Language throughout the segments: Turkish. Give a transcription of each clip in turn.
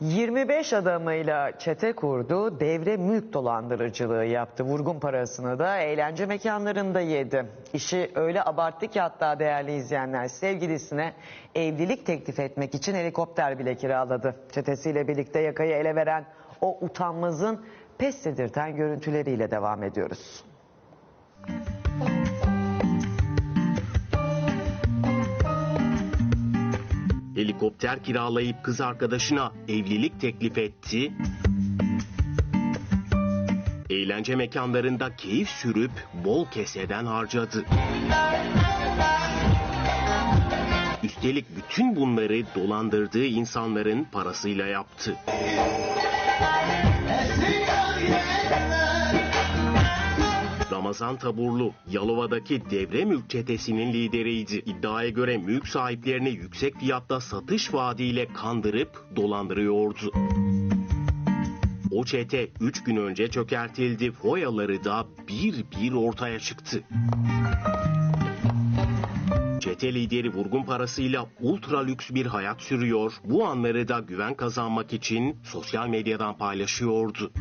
25 adamıyla çete kurdu, devre mülk dolandırıcılığı yaptı. Vurgun parasını da eğlence mekanlarında yedi. İşi öyle abarttı ki hatta değerli izleyenler sevgilisine evlilik teklif etmek için helikopter bile kiraladı. Çetesiyle birlikte yakayı ele veren o utanmazın pes görüntüleriyle devam ediyoruz. Helikopter kiralayıp kız arkadaşına evlilik teklif etti. Eğlence mekanlarında keyif sürüp bol keseden harcadı. Üstelik bütün bunları dolandırdığı insanların parasıyla yaptı. Ramazan Taburlu, Yalova'daki devre mülk çetesinin lideriydi. İddiaya göre mülk sahiplerini yüksek fiyatta satış vaadiyle kandırıp dolandırıyordu. O çete 3 gün önce çökertildi. Foyaları da bir bir ortaya çıktı. Çete lideri vurgun parasıyla ultra lüks bir hayat sürüyor. Bu anları da güven kazanmak için sosyal medyadan paylaşıyordu.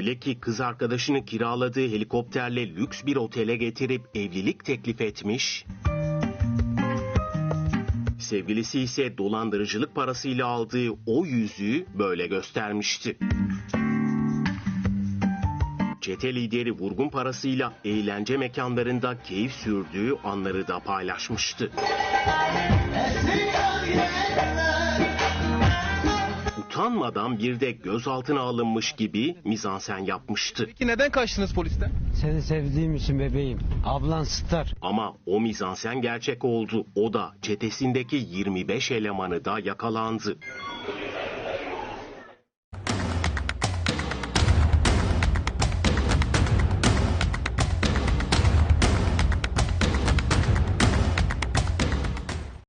Öyle ki kız arkadaşını kiraladığı helikopterle lüks bir otele getirip evlilik teklif etmiş. Sevgilisi ise dolandırıcılık parasıyla aldığı o yüzüğü böyle göstermişti. Çete lideri vurgun parasıyla eğlence mekanlarında keyif sürdüğü anları da paylaşmıştı. Utanmadan bir de gözaltına alınmış gibi mizansen yapmıştı. Peki neden kaçtınız polisten? Seni sevdiğim için bebeğim. Ablan Star. Ama o mizansen gerçek oldu. O da çetesindeki 25 elemanı da yakalandı.